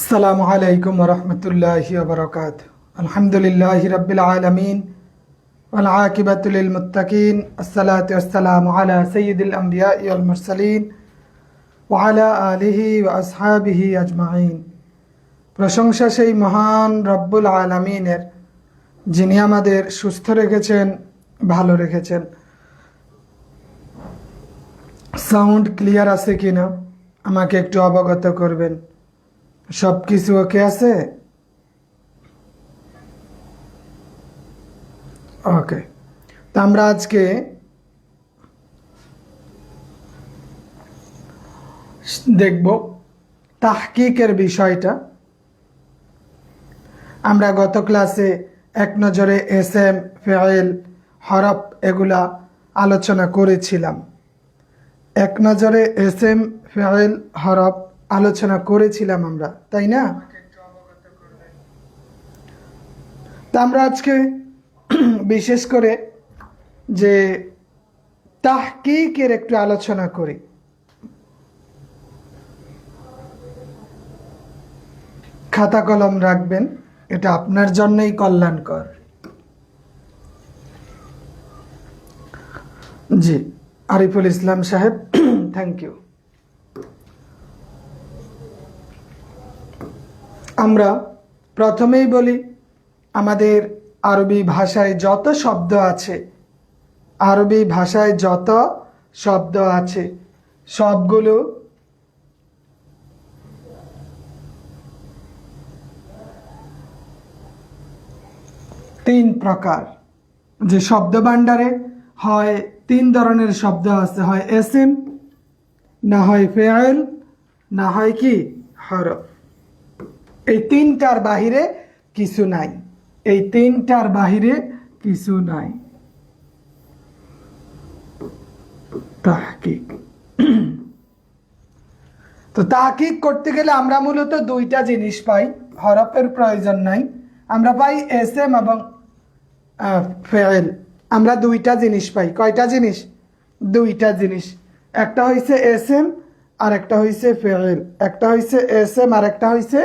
আসসালামু আলাইকুম রহমতুল্লাহি বরকাত আলহামদুলিল্লাহ রবিল আলমিন আলআকিবাতুল মুতাকিন আসসালাতু আসসালামু আলা সৈয়দুল আম্বিয়া ইয়াল মুরসালিন ওয়ালা আলিহি ওয়া আসহাবিহি প্রশংসা সেই মহান রব্বুল আলমিনের, যিনি আমাদের সুস্থ রেখেছেন, ভালো রেখেছেন। সাউন্ড ক্লিয়ার আছে কিনা? আমাকে একটু অবগত করবেন। সব কিছু ওকে আছে? ওকে। তো আমরা আজকে দেখব তাহকিকের বিষয়টা। আমরা গত ক্লাসে এক নজরে এস এম ফেয়েল হরফ এগুলা আলোচনা করেছিলাম। এক নজরে এস এম ফেয়েল হরফ আলোচনা করেছিলাম আমরা তাই না? তা আমরা আজকে বিশেষ করে যে তাহকিকের একটু আলোচনা করি। খাতা কলম রাখবেন এটা আপনার জন্যই কল্যাণকর। জি আরিফুল ইসলাম সাহেব থ্যাংক ইউ আমরা প্রথমেই বলি, আমাদের আরবি ভাষায় যত শব্দ আছে, আরবি ভাষায় যত শব্দ আছে, সবগুলো তিন প্রকার। যে শব্দ ভাণ্ডারে হয় তিন ধরনের শব্দ আছে, হয় এসিম, না হয় ফেয়েল না হয় কি? হরফ। এই তিনটার বাহিরে কিছু নাই। এই তিনটার বাহিরে কিছু নাই। তাহকিক। তো তাহকিক করতে গেলে আমরা মূলত দুইটা জিনিস পাই। হরফের প্রয়োজন নাই। আমরা পাই এস এম এবং ফেল আমরা দুইটা জিনিস পাই। কয়টা জিনিস? দুইটা জিনিস। একটা হয়েছে এস এম আর একটা হয়েছে ফেল একটা হয়েছে এস এম আর একটা হয়েছে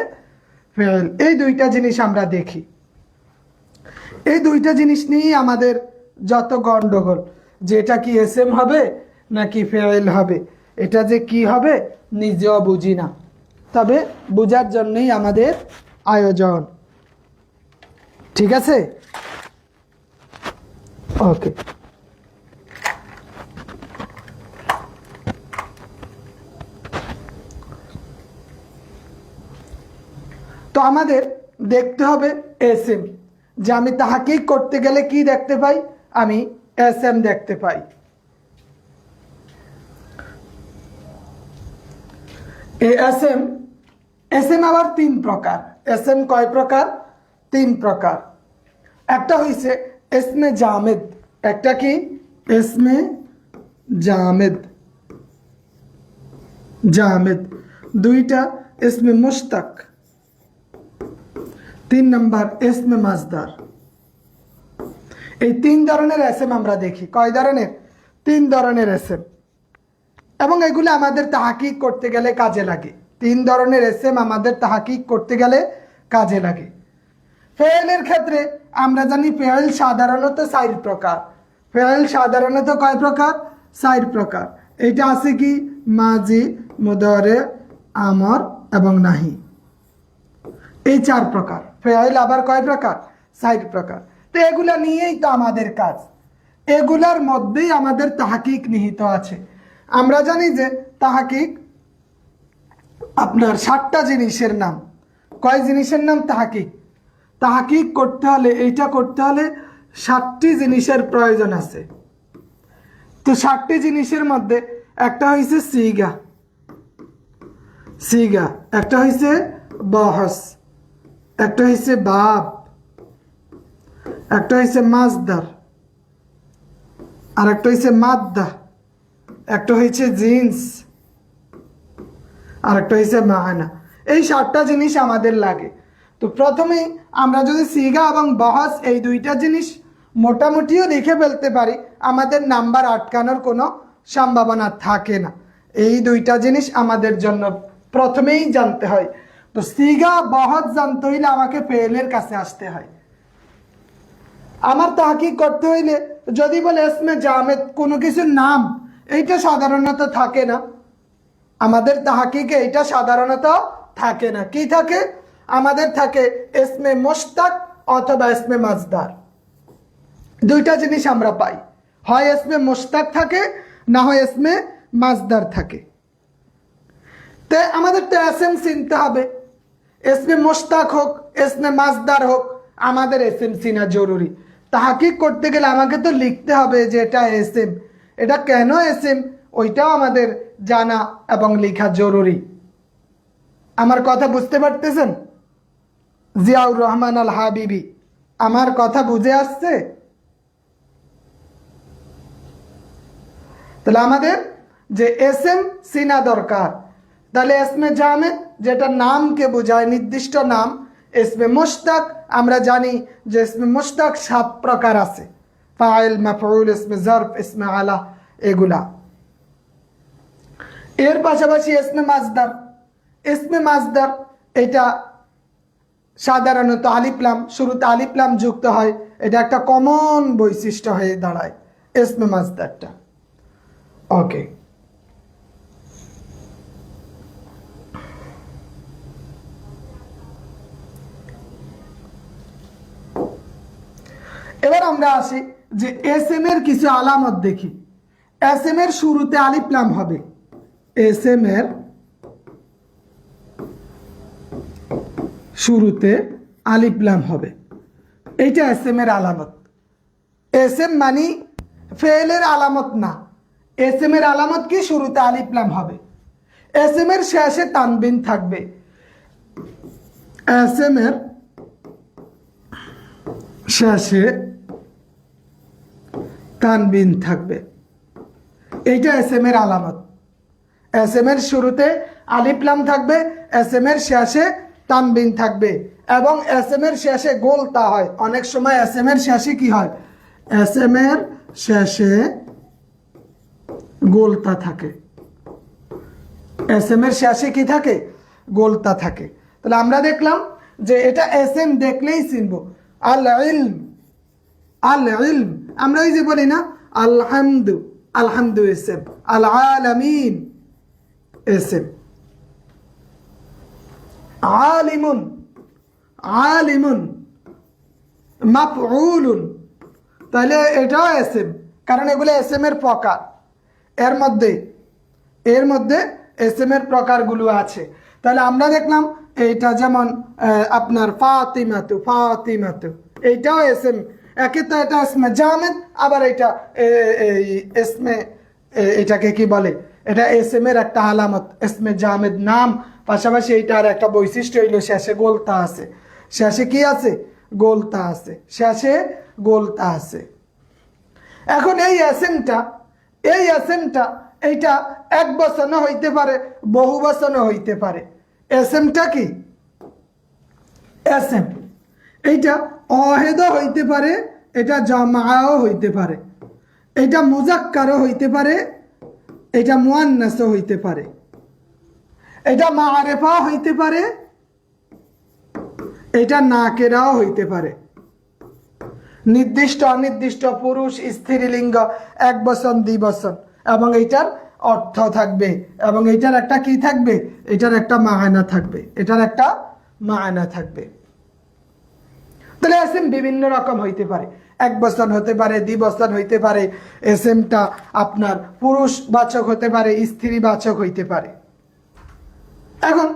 ফেল। এই দুইটা জিনিস আমরা দেখি। এই দুইটা জিনিস নিয়েই আমাদের যত গন্ডগোল যে এটা কি এস এম হবে নাকি ফেল হবে, এটা যে কি হবে নিজেও বুঝি না। তবে বোঝার জন্যই আমাদের আয়োজন। ঠিক আছে? ওকে। তো আমাদের দেখতে হবে এস এম যে আমি তাহাকেই করতে গেলে কি দেখতে পাই? আমি এস এম দেখতে পাই। এস এম এস এম আবার তিন প্রকার। এস এম কয় প্রকার? তিন প্রকার। একটা হইছে এসমে জামেদ, একটা কি? এসমে জামেদ। জামেদ। দুইটা এসমে মুস্তাক তিন নাম্বার, এসমে মাজদার এই তিন ধরনের এসএম আমরা দেখি। কয় ধরনের? তিন ধরনের এসএম। এবং এগুলো আমাদের তাহাকিক করতে গেলে কাজে লাগে। তিন ধরনের এসএম আমাদের তাহাকিক করতে গেলে কাজে লাগে। ফেয়েলের ক্ষেত্রে আমরা জানি ফেয়েল সাধারণত চার প্রকার। ফেয়েল সাধারণত কয় প্রকার? চার প্রকার। এটা আছে কি? মাজি, মুদরে, আমর এবং নাহি। এই চার প্রকার। ফেয়েল আবার কয় প্রকার? সাইড প্রকার। তো এগুলা নিয়েই তো আমাদের কাজ। এগুলার মধ্যেই আমাদের তাহাকিক নিহিত আছে। আমরা জানি যে তাহাকিক আপনার ষাটটা জিনিসের নাম। কয় জিনিসের নাম তাহাকিক? তাহাকিক করতে হলে, এইটা করতে হলে ষাটটি জিনিসের প্রয়োজন আছে। তো ষাটটি জিনিসের মধ্যে একটা হয়েছে সিগা। সিগা, একটা হয়েছে বহস। একটা হয়েছে বাপ, একটা হয়েছে মাজদার আর একটা হয়েছে মাদ্দা, একটা হয়েছে জিন্স, আর একটা হয়েছে মাহানা এই সাতটা জিনিস আমাদের লাগে। তো প্রথমেই আমরা যদি সিগা এবং বহস এই দুইটা জিনিস মোটামুটিও লিখে ফেলতে পারি, আমাদের নাম্বার আটকানোর কোনো সম্ভাবনা থাকে না। এই দুইটা জিনিস আমাদের জন্য প্রথমেই জানতে হয়। তো সিগা বহৎ জানতে হইলে আমাকে ফেলের কাছে আসতে হয়। আমার তাহাকি করতে হইলে যদি বলে এসমে জামেদ, কোনো কিছুর নাম, এইটা সাধারণত থাকে না। আমাদের তাহাকিকে এটা সাধারণত থাকে না। কি থাকে? আমাদের থাকে এসমে মোস্তাক অথবা এসমে মাজদার। দুইটা জিনিস আমরা পাই। হয় এসমে মোস্তাক থাকে, না হয় এসমে মাজদার থাকে। তে আমাদের তো এসএম চিনতে হবে। এসমে মোস্তাক হোক এসমে মাজদার হোক, আমাদের এস এম চিনা জরুরি। তাহাকিক করতে গেলে আমাকে তো লিখতে হবে যে এটা এস এম এটা কেন এস এম ওইটাও আমাদের জানা এবং লেখা জরুরি। আমার কথা বুঝতে পারতেছেন? জিয়াউর রহমান আল হাবিবি, আমার কথা বুঝে আসছে? তাহলে আমাদের যে এস এম সিনা দরকার তাহলে এসমে জামেদ, যেটা নামকে বোঝায়, নির্দিষ্ট নাম, এসমে মুশতাক, আমরা জানি যে এসমে মুশতাক সাত প্রকার আছে। ফাইল মাফরুল ইসমে জর্ফ ইসমে আলা, এগুলা। এর পাশাপাশি এসমে মাজদার এসমে মাজদার এটা সাধারণত আলিপ্লাম শুরুতে আলিপ্লাম যুক্ত হয়, এটা একটা কমন বৈশিষ্ট্য হয়ে দাঁড়ায়, এসমে মাজদারটা ওকে এবার আমরা আসি যে এস এম এর কিছু আলামত দেখি। এস এম এর শুরুতে আলিপ্লাম হবে। এস এম এর শুরুতে আলিপ্লাম হবে। এইটা এস এম এর আলামত। এস এম মানি ফেলের আলামত না। এস এম এর আলামত কি? শুরুতে আলিপ্লাম হবে। এস এম এর শেষে তানবিন থাকবে। এস এম এর শেষে তানবিন থাকবে। এইটা এস এম এর আলামত। এস এম এর শুরুতে আলিপ্লাম থাকবে এস এম এর শেষে তানবিন থাকবে এবং এস এম এর শেষে গোলতা হয়। অনেক সময় এস এম এর শেষে কি হয়? এস এম এর শেষে গোলতা থাকে। এস এম এর শেষে কি থাকে? গোলতা থাকে। তাহলে আমরা দেখলাম যে এটা এস এম দেখলেই চিনব। আল ইলম আল ইলম আমরা ওই যে বলি না, আলহামদু আলহামদু এস এম আল আলামিন এস এম আলিমুন আলিমুন মাফউলুন, তাহলে এটাও এস এম কারণ এগুলো এস এম এর প্রকার। এর মধ্যে এর মধ্যে এস এম এর প্রকারগুলো আছে। তাহলে আমরা দেখলাম এইটা যেমন আপনার ফাতিমাতু ফাতিমাতু, এইটাও এস এম একে তো এটা এসমে জামেদ, আবার এটা এই এসমে এটাকে কি বলে? এটা এস এম এর একটা আলামত এসমে জামেদ নাম। পাশাপাশি এইটার একটা বৈশিষ্ট্য হইল, শেষে গোলতা আছে। শেষে কি আছে? গোলতা আছে। শেষে গোলতা আছে। এখন এই এসএমটা এই এসএমটা, এইটা এক বছরও হইতে পারে, বহু বছরও হইতে পারে। এসএমটা কি? এসএম। এইটা অহেদও হইতে পারে, এটা জামাও হইতে পারে। এটা মুজাক্কারও হইতে পারে, এটা মুয়ান্নাসও হইতে পারে। এটা মারেফা হইতে পারে, এটা নাকেরাও হইতে পারে। নির্দিষ্ট অনির্দিষ্ট পুরুষ, স্ত্রীলিঙ্গ, এক বচন, দুই বচন, এবং এইটার অর্থ থাকবে, এবং এইটার একটা কি থাকবে? এটার একটা মায়না থাকবে, এটার একটা মায়না থাকবে। তাহলে এস এম বিভিন্ন রকম হইতে পারে। এক বচন হতে পারে দ্বিবচন হইতে পারে এস এমটা আপনার পুরুষ বাচক হতে পারে স্ত্রী বাচক হইতে পারে। এখন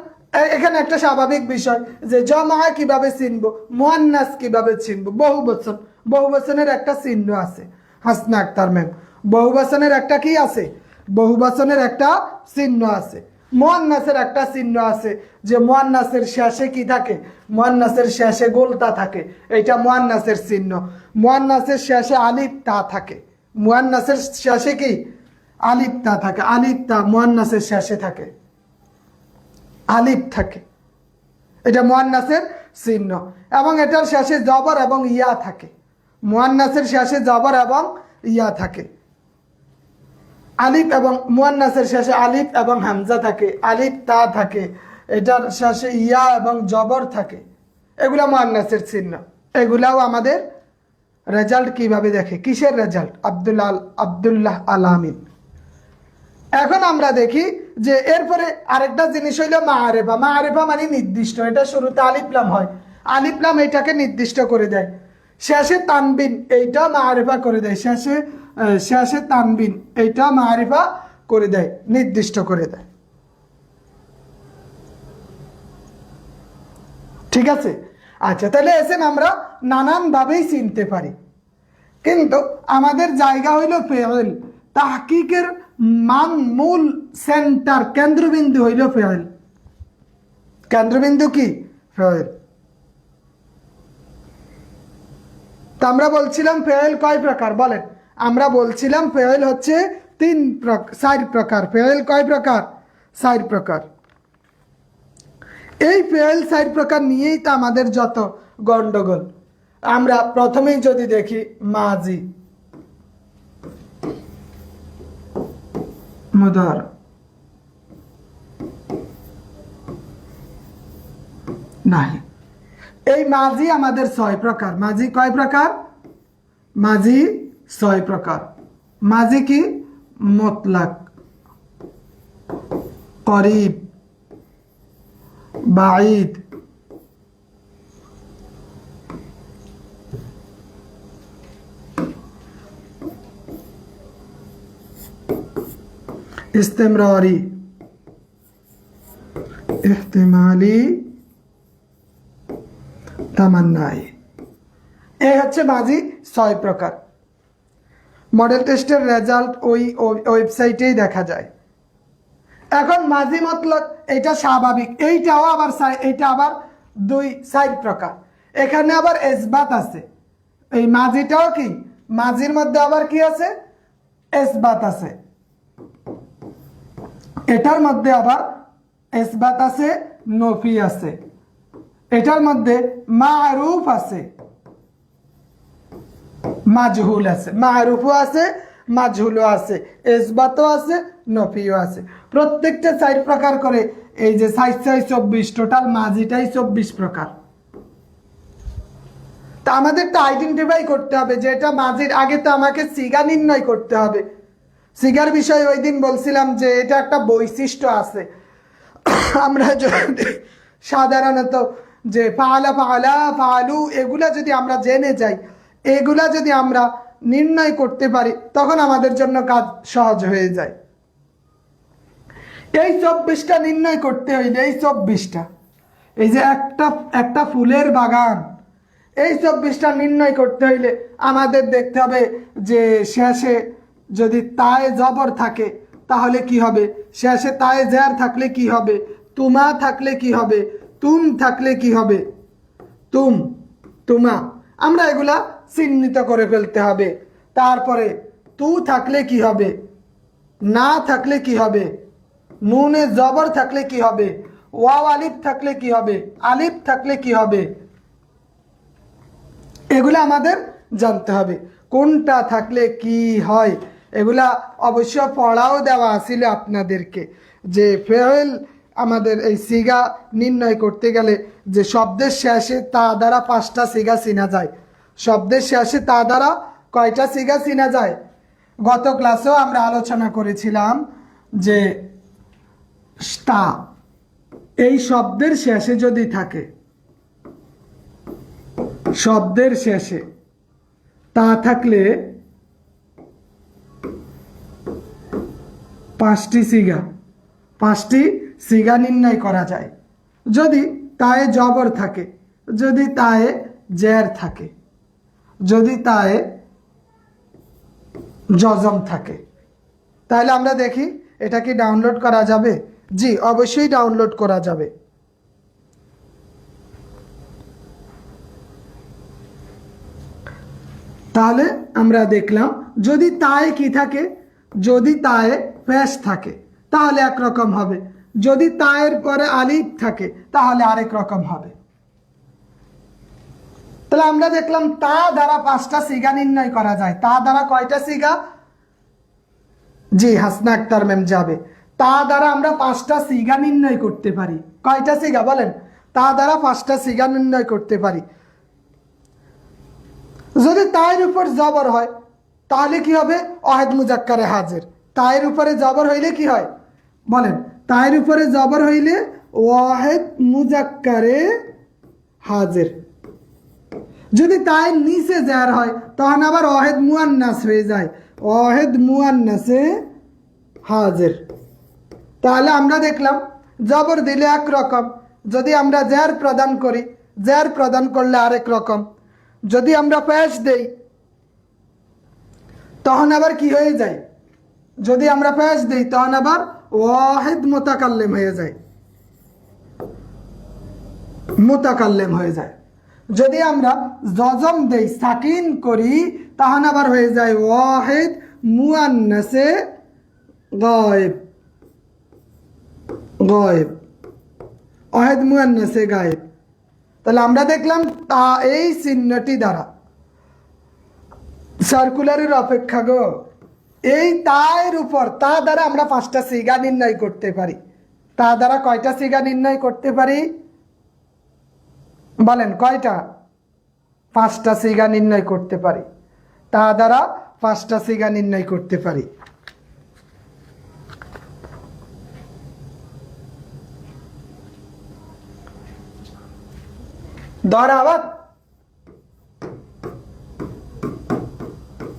এখানে একটা স্বাভাবিক বিষয় যে জমা কীভাবে চিনব, মোয়ান্নাস কীভাবে চিনব? বহু বচন, বহু বচনের একটা চিহ্ন আছে। হাসনা আক্তার ম্যাম, বহু বচনের একটা কি আছে? বহু বচনের একটা চিহ্ন আছে। মোয়ান্নাসের একটা চিহ্ন আছে যে মোয়ান্নাসের শেষে কি থাকে? মোয়ান্নাসের শেষে গোলতা থাকে। এইটা মোয়ান্নাসের চিহ্ন। মোয়ান্নাসের শেষে আলিফ, তা থাকে। মোয়ান্নাসের শেষে কি? আলিফ, তা থাকে। আলিফ, তা মোয়ান্নাসের শেষে থাকে। আলিফ থাকে। এটা মোয়ান্নাসের চিহ্ন। এবং এটার শেষে জবর এবং ইয়া থাকে। মোয়ান্নাসের শেষে জবর এবং ইয়া থাকে। আলিফ এবং মুয়ান্নাসের শেষে আলিফ এবং হামজা থাকে। আলিফ তা থাকে। এটার শেষে ইয়া এবং জবর থাকে। এগুলা মোয়ান্নাসের চিহ্ন। এগুলাও আমাদের রেজাল্ট কীভাবে দেখে? কিসের রেজাল্ট আব্দুল্লাহ আল আমিন। এখন আমরা দেখি যে এরপরে আরেকটা জিনিস হইল মা আরেফা মা আরেফা মানে নির্দিষ্ট। এটা শুরুতে আলিপ্লাম হয়। আলিপ্লাম এটাকে নির্দিষ্ট করে দেয়। শেষে তানবিন, এইটা মা আরেফা করে দেয়। শেষে শেষে তানবিন, এইটা মা আরেফা করে দেয়, নির্দিষ্ট করে দেয়। ঠিক আছে? আচ্ছা তাহলে এসেন আমরা নানানভাবেই চিনতে পারি। কিন্তু আমাদের জায়গা হইল ফেল তাহকিকের মান মূল সেন্টার কেন্দ্রবিন্দু হইল ফেল কেন্দ্রবিন্দু কি? ফেল তা আমরা বলছিলাম ফেয়েল কয় প্রকার? বলেন। আমরা বলছিলাম ফেয়েল হচ্ছে তিন চার প্রকার। ফেয়েল কয় প্রকার? চার প্রকার। এই ফেয়েল চার প্রকার নিয়েই তো আমাদের যত গন্ডগোল। আমরা প্রথমেই যদি দেখি, মাজি। মুদার। নাই এই মাঝি আমাদের ছয় প্রকার। মাঝি কয় প্রকার? মাঝি ছয় প্রকার। মাঝি কি? মতলাক, করিব, বাঈদ, ইস্তেমরারি, ইহতিমালি তামান্নাই এই হচ্ছে মাঝি ছয় প্রকার। মডেল টেস্টের রেজাল্ট ওই ওয়েবসাইটেই দেখা যায়। এখন মাঝি মতলব এটা স্বাভাবিক, এইটাও আবার এইটা আবার দুই সাইড প্রকার। এখানে আবার এসবাত আছে। এই মাঝিটাও কি? মাঝির মধ্যে আবার কি আছে? এসবাত আছে। এটার মধ্যে আবার এসবাত আছে, নফি আছে। এটার মধ্যে মারুফ আছে। মাজহুল আছে। মারুফও আছে, মাজহুলও আছে, এসবাতও আছে, নফিও আছে। প্রত্যেকটা চার প্রকার করে এই যে সাইজ সাইজ চব্বিশ টোটাল মাঝিটাই চব্বিশ প্রকার। তা আমাদের তো আইডেন্টিফাই করতে হবে যে এটা মাঝির, আগে তো আমাকে সিগা নির্ণয় করতে হবে। সিগার বিষয়ে ওই দিন বলছিলাম যে এটা একটা বৈশিষ্ট্য আছে। আমরা যদি সাধারণত যে পালা পালা পালু এগুলা যদি আমরা জেনে যাই, এগুলা যদি আমরা নির্ণয় করতে পারি, তখন আমাদের জন্য কাজ সহজ হয়ে যায়। এই চব্বিশটা নির্ণয় করতে হইলে, এই চব্বিশটা, এই যে একটা একটা ফুলের বাগান, এই চব্বিশটা নির্ণয় করতে হইলে আমাদের দেখতে হবে যে শেষে যদি তায় জবর থাকে, তাহলে কি হবে? শেষে তায় জ্যার থাকলে কি হবে? তুমা থাকলে কি হবে? তুম থাকলে কি হবে? তুম, তুমা। আমরা এগুলা চিহ্নিত করে ফেলতে হবে। তারপরে তু থাকলে কি হবে? না থাকলে কি হবে? নুনে জবর থাকলে কি হবে? ওয়াও আলিফ থাকলে কি হবে? আলিফ থাকলে কি হবে? এগুলো আমাদের জানতে হবে। কোনটা থাকলে কি হয়? এগুলা অবশ্য পড়াও দেওয়া আছিল আপনাদেরকে। যে ফেল আমাদের এই সিগা নির্ণয় করতে গেলে যে শব্দের শেষে তা দ্বারা পাঁচটা সিগা চিনা যায়। শব্দের শেষে তা দ্বারা কয়টা সিগা চিনা যায়? গত ক্লাসেও আমরা আলোচনা করেছিলাম যে তা, এই শব্দের শেষে যদি থাকে, শব্দের শেষে তা থাকলে পাঁচটি সিগা, পাঁচটি সিগা নির্ণয় করা যায়। যদি তায়ে জবর থাকে, যদি তায়ে জের থাকে, যদি তায়ে জজম থাকে। তাহলে আমরা দেখি, এটা কি ডাউনলোড করা যাবে? জি, অবশ্যই ডাউনলোড করা যাবে। তাহলে আমরা দেখলাম, যদি তায়ে কি থাকে? যদি তায়ে ফ্যাস থাকে, তাহলে একরকম হবে। যদি তায়ের পরে আলিফ থাকে, তাহলে আরেক রকম হবে। তাহলে আমরা দেখলাম তা দ্বারা পাঁচটা সিগা নির্ণয় করা যায়। তা দ্বারা কয়টা সিগা? জি, হাসনা আক্তার ম্যাম যাবে। তা দ্বারা আমরা পাঁচটা সিগা নির্ণয় করতে পারি। কয়টা সিগা বলেন? তা দ্বারা পাঁচটা সিগা নির্ণয় করতে পারি। যদি তায়ের উপর জবর হয়, তাহলে কি হবে? অহেদ মুজাক্কারে হাজির। তায়ের উপরে জবর হইলে কি হয়? বলেন তায়ের উপরে জবর হইলে ওয়াহেদ মুজাক্কারে হাজের। যদি তাই নিচে যার হয়, তখন আবার অহেদ মুয়ান্নাস হয়ে যায়। অহেদ মুয়ান্নাসে হাজির। তাহলে আমরা দেখলাম, জবর দিলে এক রকম। যদি আমরা জ্যার প্রদান করি জ্যার প্রদান করলে আরেক রকম। যদি আমরা পেশ দেই, তখন আবার কি হয়ে যায়? যদি আমরা পেশ দেই, তখন আবার ওয়াহিদ মোতাকাল্লেম হয়ে যায়। মোতাকাল্লেম হয়ে যায়। যদি আমরা জজম দেই, সাকিন করি তখন আবার হয়ে যায় ওয়াহিদ মুয়ান্নাসে গায়েব। গায়েব। ওয়াহিদ মুয়ান্নাসে গায়েব। তাহলে আমরা দেখলাম তা এই চিহ্নটি দ্বারা। সার্কুলারের অপেক্ষা গো। এই তায়ের উপর, তা দ্বারা আমরা পাঁচটা সিগা নির্ণয় করতে পারি। তা দ্বারা কয়টা সিগা নির্ণয় করতে পারি? বলেন, কয়টা? পাঁচটা সিগা নির্ণয় করতে পারি। তা দ্বারা পাঁচটা সিগা নির্ণয় করতে পারি। দরাবাত।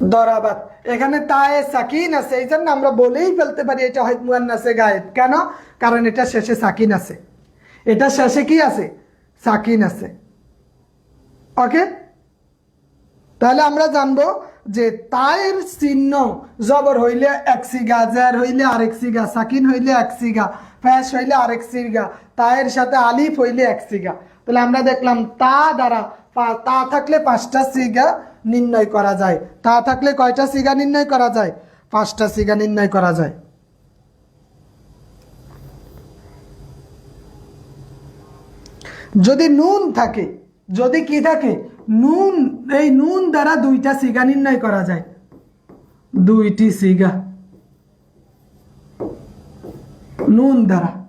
দরাবাত। এখানে তায়ে সাকিন আছে এই জন্য আমরা বলেই ফেলতে পারি এটা হয় মুয়ান্নাসে গায়েব। কেন? কারণ এটা শেষে সাকিন আছে। এটা শেষে কি আছে? সাকিন আছে। ওকে? তাহলে আমরা জানব যে তায়ের চিহ্ন জবর হইলে এক সিগা জের হইলে আরেক সিগা, সাকিন হইলে এক সিগা, ফ্যাস হইলে আরেক সিগা, তায়ের সাথে আলিফ হইলে এক সিগা। তাহলে আমরা দেখলাম তা দ্বারা তা থাকলে পাঁচটা সিগা নির্ণয় করা যায়। তা থাকলে কয়টা সিগা নির্ণয় করা যায়? পাঁচটা সিগা নির্ণয় করা যায়। যদি নুন থাকে, যদি কি থাকে, নুন, এই নুন দ্বারা দুইটা সিগা নির্ণয় করা যায়। দুইটি সিগা। নুন দ্বারা।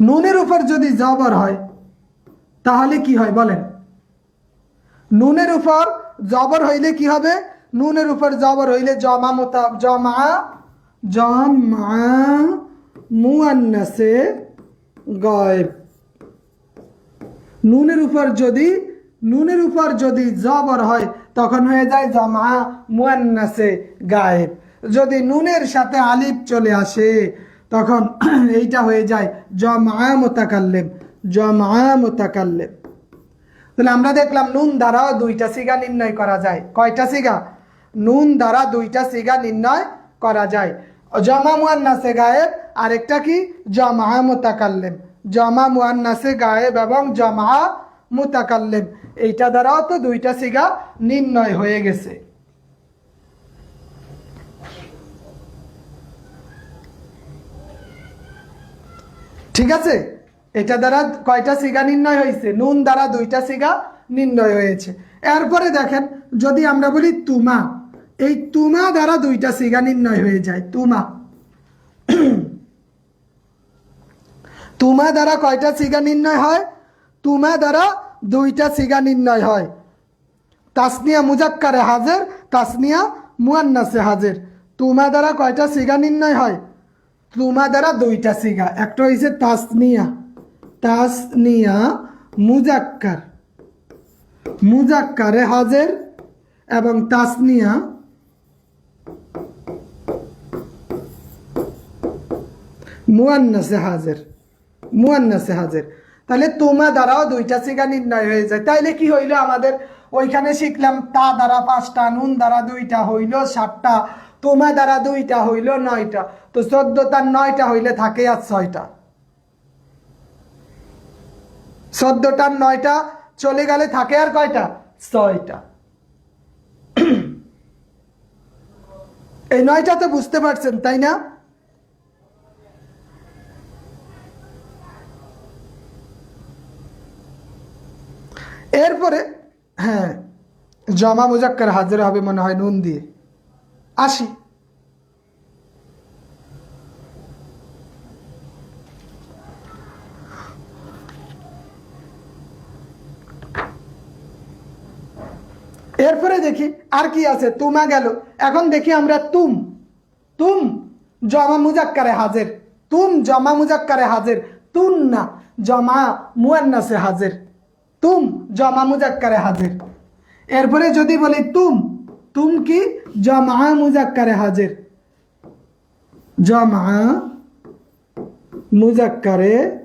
নুনের উপর যদি জবর হয় তাহলে কি হয় বলেন? নুনের উপর জবর হইলে কি হবে? নুনের উপর জবর হইলে জমা মোতা, জমা জমা মুয়ান্নাসে গয়েব। নুনের উপর যদি, নুনের উপর যদি জবর হয়, তখন হয়ে যায় জমা মুয়ান্নাসে গায়েব। যদি নুনের সাথে আলিফ চলে আসে, তখন এইটা হয়ে যায় জমা মোতাকাল্লেম। জমা মোতাকাল্লেম তাহলে আমরা দেখলাম নুন দ্বারাও দুইটা সিগা নির্ণয় করা যায়। কয়টা সিগা? নুন দ্বারা দুইটা সিগা নির্ণয় করা যায়। জমা মুয়ান্নাসে গায়েব, আরেকটা কি? জমা মুতাকাল্লেম জমা মুয়ান্নাসে গায়েব এবং জমা মুতাকাল্লেম এইটা দ্বারাও তো দুইটা সিগা নির্ণয় হয়ে গেছে। ঠিক আছে? এটা দ্বারা কয়টা সিগা নির্ণয় হয়েছে? নুন দ্বারা দুইটা সিগা নির্ণয় হয়েছে। এরপরে দেখেন, যদি আমরা বলি তুমা, এই তুমা দ্বারা দুইটা সিগা নির্ণয় হয়ে যায়। তুমা। তুমা দ্বারা কয়টা সিগা নির্ণয় হয়? তুমা দ্বারা দুইটা সিগা নির্ণয় হয়। তাসনিয়া মুজাক্কারে হাজের, তাসনিয়া মুয়ান্নাসে হাজের। তুমা দ্বারা কয়টা সিগা নির্ণয় হয়? তুমা দ্বারা দুইটা সিগা। একটা হয়েছে তাসনিয়া। তাসনিয়া মুজাক্কার। মুজাক্কারে হাজের এবং তাসনিয়া মুয়ান্নাসে হাজের। মুয়ান্নাসে হাজের। তাহলে তোমা দ্বারাও দুইটা সিগা নির্ণয় হয়ে যায়। তাইলে কি হইল আমাদের? ওইখানে শিখলাম, তা দ্বারা পাঁচটা, নুন দ্বারা দুইটা হইল সাতটা তোমা দ্বারা দুইটা হইল নয়টা। তো চোদ্দটার নয়টা হইলে থাকে আর ছয়টা। চোদ্দটার নয়টা, চলে গেলে থাকে আর কয়টা? ছয়টা। এই নয়টা তো বুঝতে পারছেন, তাই না? এরপরে হ্যাঁ জমা মুজাক্কার হাজির হবে মনে হয় নুন দিয়ে। আসি। এরপরে দেখি আর কি আছে, তুমা গেল। এখন দেখি আমরা তুম। তুম জমা মুজাক্কারে হাজের। তুম জমা মুজাক্কারে হাজের। তুন না জমা মুয়ান্নাসে হাজের। তুম জমা মুজাক্কারে হাজের। এরপরে যদি বলি তুম তুম কি? জমা মুজাক্কারে হাজের। জমা মুজাক্কারে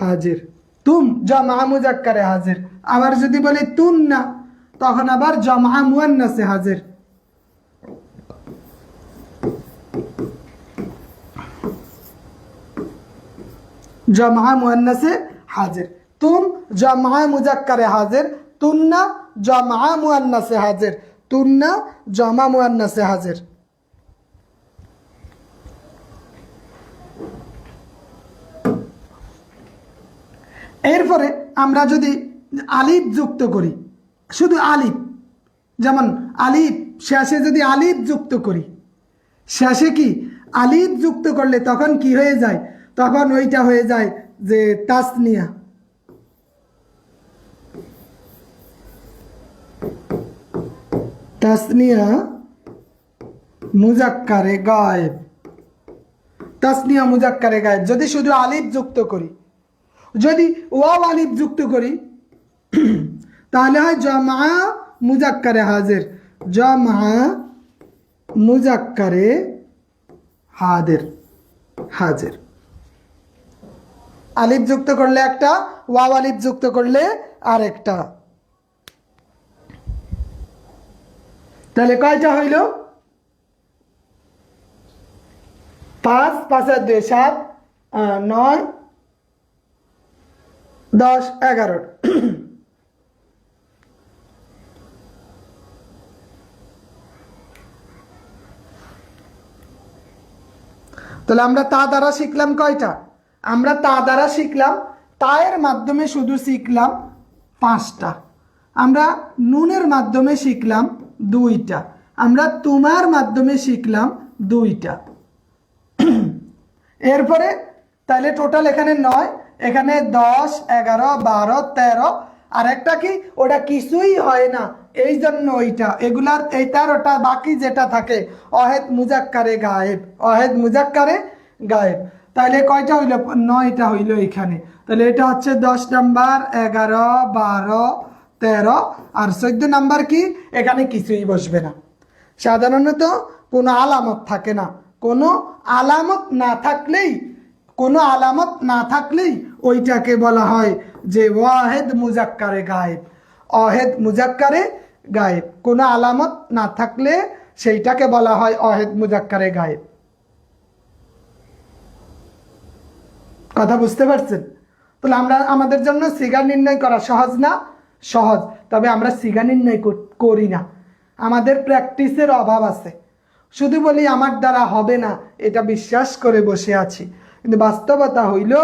হাজির। তুম জমা মুজাক্কারে হাজির। আবার যদি বলি তুন না তখন আবার জমা মুয়ান্নাসে হাজির। জমা মুয়ান্নাসে হাজির। তুম জমা মুজাক্কারে হাজির। তুন্না জমা মুয়ান্নাসে হাজির। তুন্না জমা মুয়ান্নাসে হাজির। এরপরে আমরা যদি আলিফ যুক্ত করি শুধু আলিফ। যেমন আলিফ, শেষে যদি আলিফ যুক্ত করি, শেষে কি আলিফ যুক্ত করলে তখন কি হয়ে যায়? তখন ওইটা হয়ে যায় যে তাসনিয়া। তাসনিয়া মুজাক্কারে গায়েব। তাসনিয়া মুজাক্কারে গায়েব। যদি শুধু আলিফ যুক্ত করি, যদি ওয়াও আলিফ যুক্ত করি তাহলে হয় জমা মুজাক্কারে হাজির। জমা মুজাক্কারে হাদের হাজির। আলিফ যুক্ত করলে একটা, ওয়াও আলিফ যুক্ত করলে আরেকটা। তাহলে কয়টা হইল? পাঁচ পাঁচ আর দুই, সাত নয়, দশ, এগারো। তাহলে আমরা তা দ্বারা শিখলাম কয়টা? আমরা তা দ্বারা শিখলাম তায়ের মাধ্যমে শুধু শিখলাম পাঁচটা। আমরা নুনের মাধ্যমে শিখলাম দুইটা। আমরা তোমার মাধ্যমে শিখলাম দুইটা। এরপরে তাহলে টোটাল এখানে নয়, এখানে দশ, এগারো, বারো, তেরো। আর একটা কি? ওটা কিছুই হয় না। এই জন্য ওইটা এগুলার এই তেরোটা বাকি যেটা থাকে, অহেদ মুজাক্কারে গায়েব, অহেদ মুজাক্কারে গায়েব। তাহলে কয়টা হইল? নয়টা হইল এখানে তাহলে এটা হচ্ছে দশ নাম্বার, এগারো, বারো, তেরো, আর চোদ্দ নাম্বার কি? এখানে কিছুই বসবে না। সাধারণত কোনো আলামত থাকে না। কোনো আলামত না থাকলেই, কোনো আলামত না থাকলেই ওইটাকে বলা হয় যে ওয়াহেদ মুজাক্কারে গায়েব। অহেদ মুজাক্কারে গায়েব। কোনো আলামত না থাকলে সেইটাকে বলা হয় অহেদ মুজাক্কারে গায়েব। কথা বুঝতে পারছেন? তাহলে আমরা আমাদের জন্য সিগা নির্ণয় করা সহজ না? সহজ। তবে আমরা সিগা নির্ণয় করি না। আমাদের প্র্যাকটিসের অভাব আছে। শুধু বলি আমার দ্বারা হবে না, এটা বিশ্বাস করে বসে আছি। কিন্তু বাস্তবতা হইল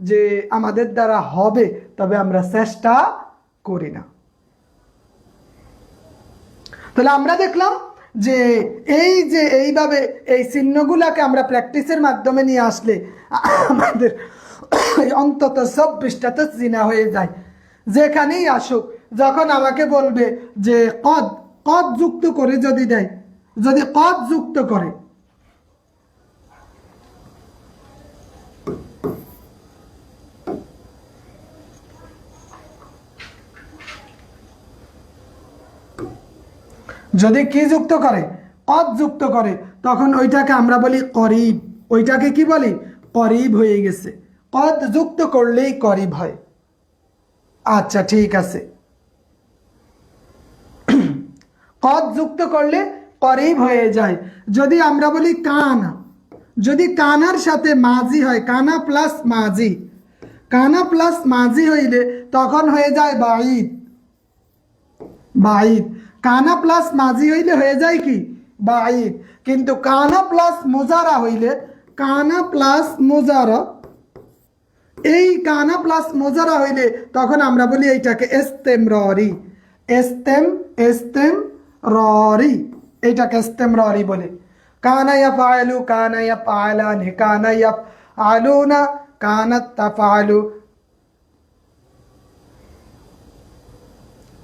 যে আমাদের দ্বারা হবে, তবে আমরা চেষ্টা করি না। তাহলে আমরা দেখলাম যে এই যে এইভাবে এই চিহ্নগুলাকে আমরা প্র্যাকটিসের মাধ্যমে নিয়ে আসলে আমাদের অন্তত পৃষ্ঠাতে চিনা হয়ে যায়। যেখানেই আসুক, যখন আমাকে বলবে যে কদ কদ যুক্ত করে যদি দেয়, যদি কদ যুক্ত করে যদি কি যুক্ত করে? কদ যুক্ত করে। তখন ওইটাকে আমরা বলি করিব। ওইটাকে কি বলি? করিব হয়ে গেছে। কদ যুক্ত করলেই করিব হয়। আচ্ছা ঠিক আছে। কদ যুক্ত করলে করিব হয়ে যায়। যদি আমরা বলি কানা, যদি কানার সাথে মাঝি হয়, কানা প্লাস মাঝি, কানা প্লাস মাঝি হইলে তখন হয়ে যায় বাইদ বাইদ কানা প্লাস মাঝি হইলে হয়ে যায় কি? বাইদ কিন্তু কানা প্লাস মোজারা হইলে, কানা প্লাস মোজারা, এই কানা প্লাস মোজারা হইলে তখন আমরা বলি এইটাকে এস্তেম ররি এস্তেম এস্তেম ররি। এটাকে ইস্তেমরারি বলে। কানা ইয়াফআলু, কানা ইয়াফআলানি, কানা ইয়াফআলুনা কানাত তাফআলু।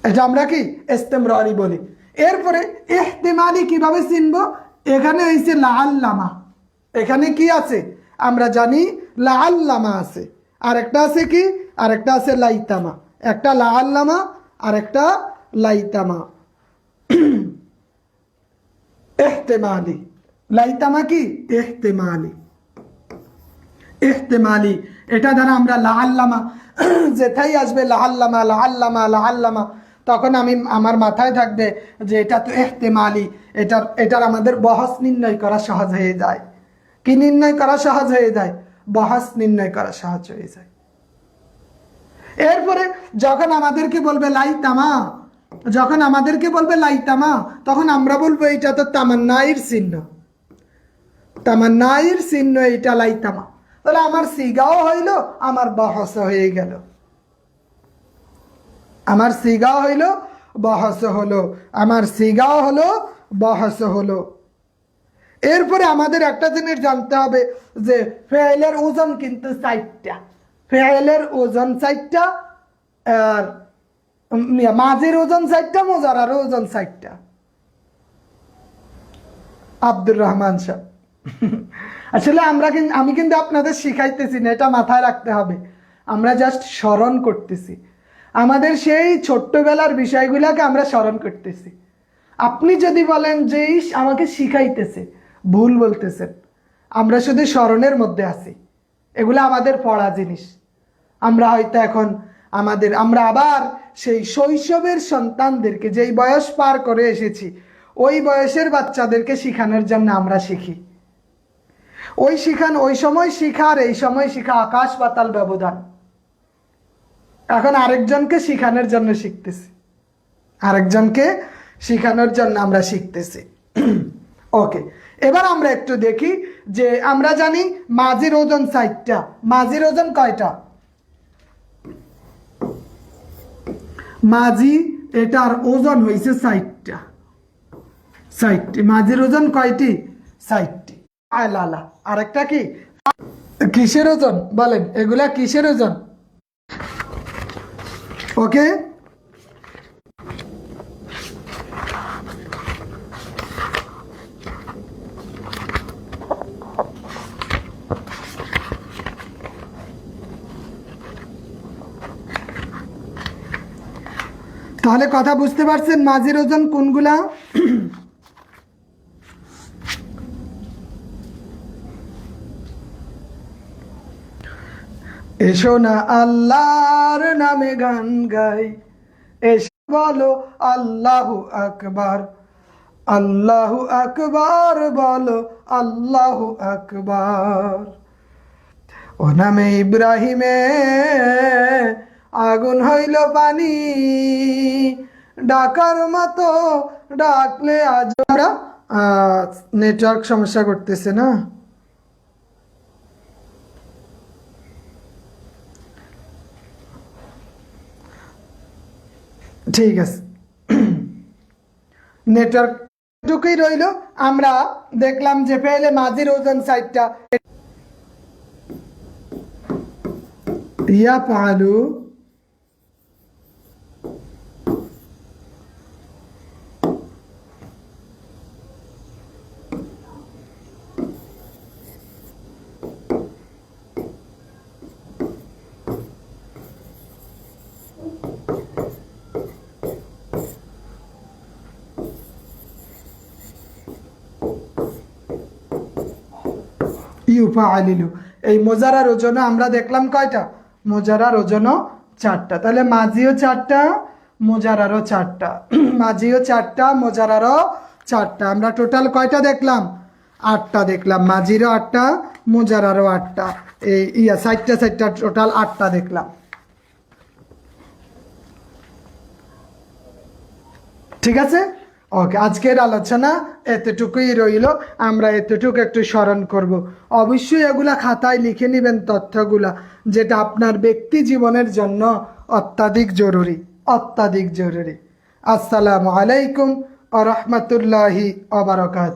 এটা আমরা কি? ইস্তেমরারি বলি। এরপরে ইহতিমালি কীভাবে চিনব? এখানে হয়েছে লাআল্লামা। এখানে কি আছে? আমরা জানি লাআল্লামা আছে। আর একটা আছে কি? আর একটা আছে লাইতামা। একটা লাআল্লামা আর একটা লাইতামা। এহতেমালি লাইতামা কি? এহতেমালি এহতেমালি এটা দ্বারা আমরা লাহাল্লামা যেথাই আসবে লাহাল্লামা লাহাল্লামা লাহাল্লামা তখন আমি আমার মাথায় থাকবে যে এটা তো এহতেমালি, এটার এটার আমাদের বহস নির্ণয় করা সহজ হয়ে যায়। কি নির্ণয় করা সহজ হয়ে যায়? বহস নির্ণয় করা সহজ হয়ে যায়। এরপরে যখন আমাদেরকে বলবে লাইতামা যখন আমাদেরকে বলবে লাইতামা তখন আমরা বলব, এটা তো তামান্নাইর চিহ্ন। তামান্নাইর চিহ্ন, এটা লাইতামা তাহলে আমার সিগাও হইল, আমার বহস হয়ে গেল। আমার সিগা হইল, বহস হলো। আমার সিগাও হলো, বহস হলো। এরপরে আমাদের একটা জিনিস জানতে হবে যে ফেয়েলের ওজন কিন্তু চারটা। ফেয়েলের ওজন চারটা, আর মাঝের ওজন চারটা, মোজারার ওজন চারটা। আব্দুর রহমান সাহেব। আসলে আমরা কিন্তু আমি কিন্তু আপনাদের শিখাইতেছি না, এটা মাথায় রাখতে হবে। আমরা জাস্ট স্মরণ করতেছি। আমাদের সেই ছোট্টবেলার বিষয়গুলোকে আমরা স্মরণ করতেছি। আপনি যদি বলেন যে আমাকে শিখাইতেছে, ভুল বলতেছেন। আমরা শুধু স্মরণের মধ্যে আছি। এগুলো আমাদের পড়া জিনিস। আমরা হয়তো এখন আমাদের, আমরা আবার সেই শৈশবের সন্তানদেরকে, যেই বয়স পার করে এসেছি, ওই বয়সের বাচ্চাদেরকে শেখানোর জন্য আমরা শিখি। ওই শিখান, ওই সময় শিখার, এই সময় শিখা আকাশ পাতাল ব্যবধান। এখন আরেকজনকে শিখানোর জন্য শিখতেছি। আরেকজনকে শিখানোর জন্য আমরা শিখতেছি। ওকে এবার আমরা একটু দেখি যে আমরা জানি মাঝির ওজন সাইটটা মাঝির ওজন কয়টা? মাঝি, এটার ওজন হয়েছে সাইটটা সাইটটি মাঝির ওজন কয়টি? সাইটটি আলালা আরেকটা কি? কিসের ওজন? বলেন, এগুলা কিসের ওজন? ওকে? তাহলে কথা বুঝতে পারছেন মাঝের ওজন কোনগুলা? এসো না আল্লাহর নামে গান গাই। এসো বলো আল্লাহু আকবার আল্লাহু আকবার বলো আল্লাহু আকবার। ও নামে ইব্রাহিমে আগুন হইল পানি, ডাকার মতো ডাকলে আজ আমরা নেটওয়ার্ক সমস্যা করতেছে না? ঠিক আছে। নেটওয়ার্ক টুকুই রইল। আমরা দেখলাম যে পেলে মাঝির ওজন সাইডটা ইয়া পালু। ইউফা আলিলু এই মোজারার ওজনও আমরা দেখলাম কয়টা? মোজারার ওজনও চারটা। তাহলে মাঝিও চারটা, মোজারারও চারটা। মাঝিও চারটা, মোজারারও চারটা। আমরা টোটাল কয়টা দেখলাম? আটটা দেখলাম। মাঝিরও আটটা, মোজারারও আটটা। এই ইয়া চারটা চারটা টোটাল আটটা দেখলাম। ঠিক আছে? ওকে, আজকের আলোচনা এতটুকুই রইল। আমরা এতটুকু একটু স্মরণ করব। অবশ্যই এগুলা খাতায় লিখে নেবেন তথ্যগুলা, যেটা আপনার ব্যক্তি জীবনের জন্য অত্যাধিক জরুরি অত্যাধিক জরুরি। আসসালামু আলাইকুম আ রহমতুল্লাহি আবরকাত